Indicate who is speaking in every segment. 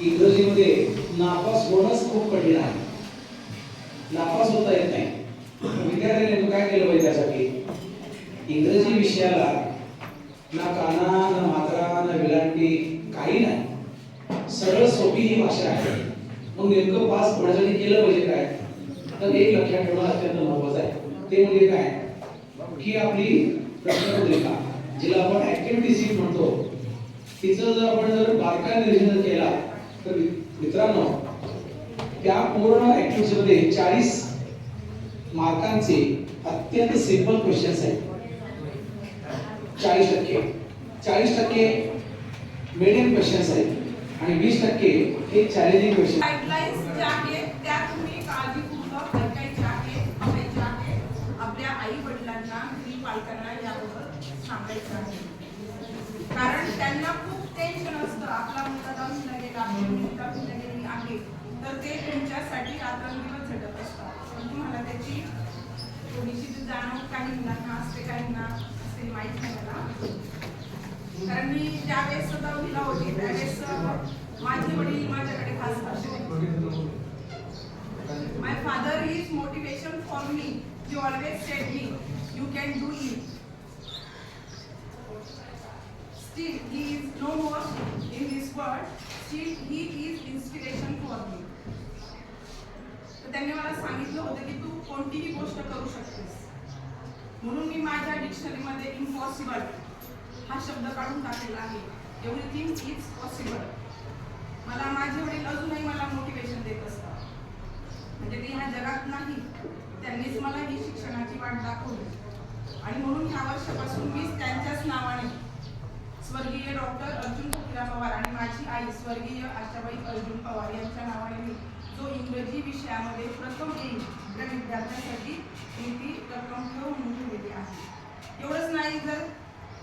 Speaker 1: इंग्रजीमध्ये नापास होणंच खूप कठीण आहे. नापास होता येत नाही. विद्यार्थ्याने नेमकं काय केलं पाहिजे त्यासाठी? इंग्रजी विषयाला ना काना ना मात्रा ना विलांटी काही नाही. सरळ सोपी ही भाषा आहे. मग नेमकं पास होण्यासाठी केलं पाहिजे काय? तर एक लक्षात ठेवणं अत्यंत महत्वाचं आहे. ते म्हणजे काय? की आपली प्रश्नपत्रिका जिला आपण ऍक्टिव्हिटी सीट म्हणतो तिचं जर आपण जर बारकाईने निरीक्षण केला तर मित्रांनो त्या पूर्ण ऍक्टिव्हिटी मध्ये चाळीस मार्कांचे अत्यंत सिंपल क्वेश्चन्स आहेत. चाळीस टक्के. चाळीस टक्के मिडियम क्वेश्चन्स आहेत आणि वीस टक्के हे चॅलेंजिंग क्वेश्चन
Speaker 2: कारण त्यांना खूप टेन्शन असतं. आपला मुलगा दहावीला गेला आपली आहे तर ते तुमच्यासाठी रात्रंदिवस झटत असतात. पण तुम्हाला त्याची थोडीशी जी जाणीव काही मुलांना असते काहींना असते माहीत नाही मला. कारण मी ज्यावेळेस दहावीला होती त्यावेळेस अं, माझे वडील माझ्याकडे खास लक्ष my father is motivation for me you always set me you can do it कोणतीही गोष्ट करू शकतेस. म्हणून मी माझ्या डिक्शनरीमध्ये इम्पॉसिबल हा शब्द काढून टाकलेला आहे. एव्हरीथिंग इज पॉसिबल मला माझे वडील अजूनही मला मोटिवेशन देत असतात. म्हणजे ते ह्या जगात नाही त्यांनीच मला ही शिक्षणाची वाट दाखवली. आणि म्हणून ह्या वर्षापासून मी त्यांच्याच नावाने स्वर्गीय डॉक्टर अर्जुन कुकिरा पवार आणि माझी आई स्वर्गीय आशाबाई अर्जुन पवार यांच्या नावाने मी जो इंग्रजी विषयामध्ये प्रथम येईल आपल्या विद्यार्थ्यांसाठी मी ती रक्कम ठेव म्हणून ठेवलेली आहे. एवढंच नाही जर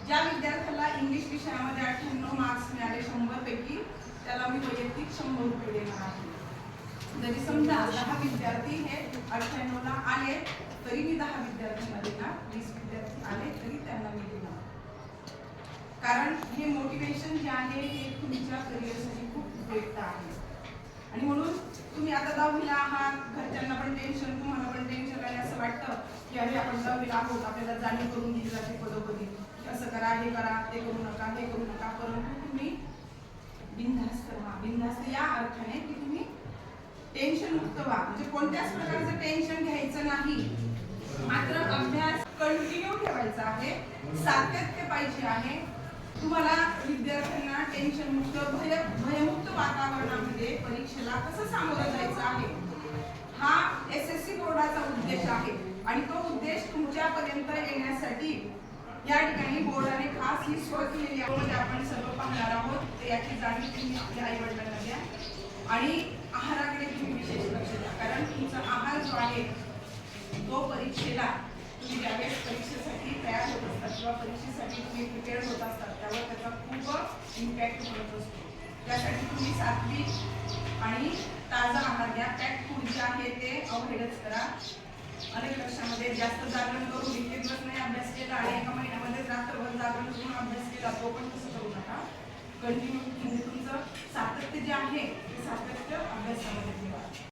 Speaker 2: ज्या विद्यार्थ्याला इंग्लिश विषयामध्ये अठ्ठ्याण्णव मार्क्स मिळाले शंभर पैकी त्याला मी वैयक्तिक शंभर रुपये देणार आहे. जरी समजा दहा विद्यार्थी हे अठ्ठ्याण्णवला आले तरी मी दहा विद्यार्थ्यांना देणार वीस विद्यार्थी आले तरी त्यांना मी देणार. कारण हे मोटिवेशन जे आहे हे तुमच्या करिअरसाठी खूप उपयुक्त आहे आणि म्हणून तुम्ही आता दहावीला आहात घरच्यांना पण टेन्शन तुम्हाला पण टेन्शन आणि असं वाटतं की अरे आपण दहावीला आहोत. आपल्याला जाणीव करून दिली जाते पदोपदी. असं करा हे करा ते करू नका हे करू नका. परंतु तुम्ही बिनधास्त व्हा. बिनधास्त या अर्थाने की तुम्ही टेन्शन मुक्त व्हा. म्हणजे कोणत्याच प्रकारचं टेन्शन घ्यायचं नाही. मात्र अभ्यास कंटिन्यू ठेवायचा आहे. सातत्य पाहिजे आहे. तुम्हाला विद्यार्थ्यांना टेन्शन मुक्त भय भयमुक्त वातावरणामध्ये परीक्षेला कसं सामोरं जायचं आहे? हा एस एस सी बोर्डाचा उद्देश आहे आणि तो उद्देश तुमच्यापर्यंत येण्यासाठी या ठिकाणी बोर्डाने खास ही सोय केलेली आहे. आपण सर्व पाहणार आहोत. याची जाणीव तुम्ही आपल्या आई वडिलांना द्या. आणि आहाराकडे तुम्ही विशेष लक्ष द्या. कारण तुमचा आहार जो आहे तो परीक्षेला तुम्ही ज्यावेळेस परीक्षेसाठी तयार होत असतात किंवा परीक्षेसाठी तुम्ही प्रिपेअर होत असतात त्यावर त्याचा खूप इम्पॅक्ट होत असतो. त्यासाठी तुम्ही सात्विक आणि ताजा आहार घ्या. पॅक फूड जे आहे ते अवॉइडच करा. अनेक लक्षामध्ये जास्त जागरण करून इतके दिवस नाही अभ्यास केला आणि एका महिन्यामध्ये रात्रभर जागरण करून अभ्यास केला तो पण तसं करू नका. कंटिन्यू म्हणजे तुमचं सातत्य जे आहे ते सातत्य अभ्यासामध्ये